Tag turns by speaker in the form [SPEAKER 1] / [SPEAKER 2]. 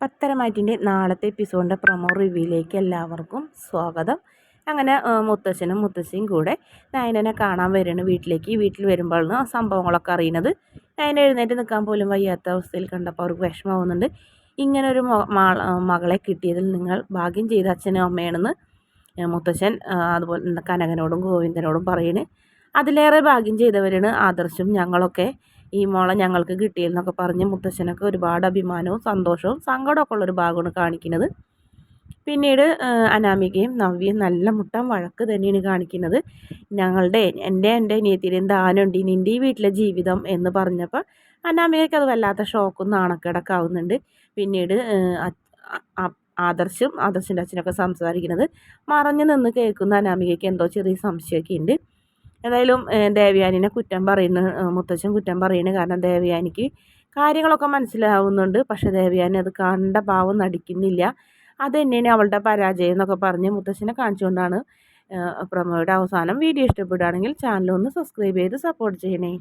[SPEAKER 1] പത്തരമാറ്റിന്റെ നാളത്തെ എപ്പിസോഡിന്റെ പ്രൊമോ റിവ്യൂയിലേക്ക് എല്ലാവർക്കും സ്വാഗതം. അങ്ങനെ മുത്തശ്ശനും മുത്തശ്ശിയും കൂടെ നയനനെ കാണാൻ വരുന്നു വീട്ടിലേക്ക്. വീട്ടിൽ വരുമ്പോഴാണ് സംഭവങ്ങളൊക്കെ അറിയുന്നത്. നയന എഴുന്നേറ്റ് നിൽക്കാൻ പോലും വയ്യാത്ത അവസ്ഥയിൽ കണ്ടപ്പോൾ അവർക്ക് വിഷമമാവുന്നുണ്ട്. ഇങ്ങനൊരു മകളെ കിട്ടിയതിൽ നിങ്ങൾ ഭാഗ്യം ചെയ്ത അച്ഛനും അമ്മയാണെന്ന് മുത്തശ്ശൻ അതുപോലെ കനകനോടും ഗോവിന്ദനോടും പറയുന്നു അതിലേറെ ഭാഗ്യം ചെയ്തവരാണ് ആദർശും ഞങ്ങളൊക്കെ. ഈ മോളെ ഞങ്ങൾക്ക് കിട്ടിയെന്നൊക്കെ പറഞ്ഞ് മുത്തശ്ശനൊക്കെ ഒരുപാട് അഭിമാനവും സന്തോഷവും സങ്കടമൊക്കെ ഉള്ളൊരു ഭാഗമാണ് കാണിക്കുന്നത്. പിന്നീട് അനാമികയും നവ്യയും നല്ല മുട്ടം വഴക്ക് തന്നെയാണ് കാണിക്കുന്നത്. ഞങ്ങളുടെ എന്റെ എന്റെ അനിയത്തിയും ദാനുണ്ട് നിന്റെ ഈ വീട്ടിലെ ജീവിതം എന്ന് പറഞ്ഞപ്പോൾ അനാമികയ്ക്ക് അത് വല്ലാത്ത ഷോക്കും നാണക്കേടൊക്കെ ആവുന്നുണ്ട്. പിന്നീട് ആദർശും ആദർശിന്റെ അച്ഛനൊക്കെ സംസാരിക്കുന്നത്. മറഞ്ഞു നിന്ന് കേൾക്കുന്ന അനാമികയ്ക്ക് എന്തോ ചെറിയ സംശയമൊക്കെ ഉണ്ട് ഏതായാലും ദേവയാനിനെ കുറ്റം പറയുന്നു മുത്തച്ഛൻ കുറ്റം പറയുന്നു കാരണം ദേവയാനിക്ക് കാര്യങ്ങളൊക്കെ മനസ്സിലാവുന്നുണ്ട്. പക്ഷേ ദേവയാനി അത് കണ്ട ഭാവം നടിക്കുന്നില്ല. അത് തന്നെയാണ് അവളുടെ പരാജയം എന്നൊക്കെ പറഞ്ഞ് മുത്തച്ഛനെ കാണിച്ചുകൊണ്ടാണ് പ്രമോയുടെ അവസാനം വീഡിയോ ഇഷ്ടപ്പെടുകയാണെങ്കിൽ ഒന്ന് സബ്സ്ക്രൈബ് ചെയ്ത് സപ്പോർട്ട് ചെയ്യണേ.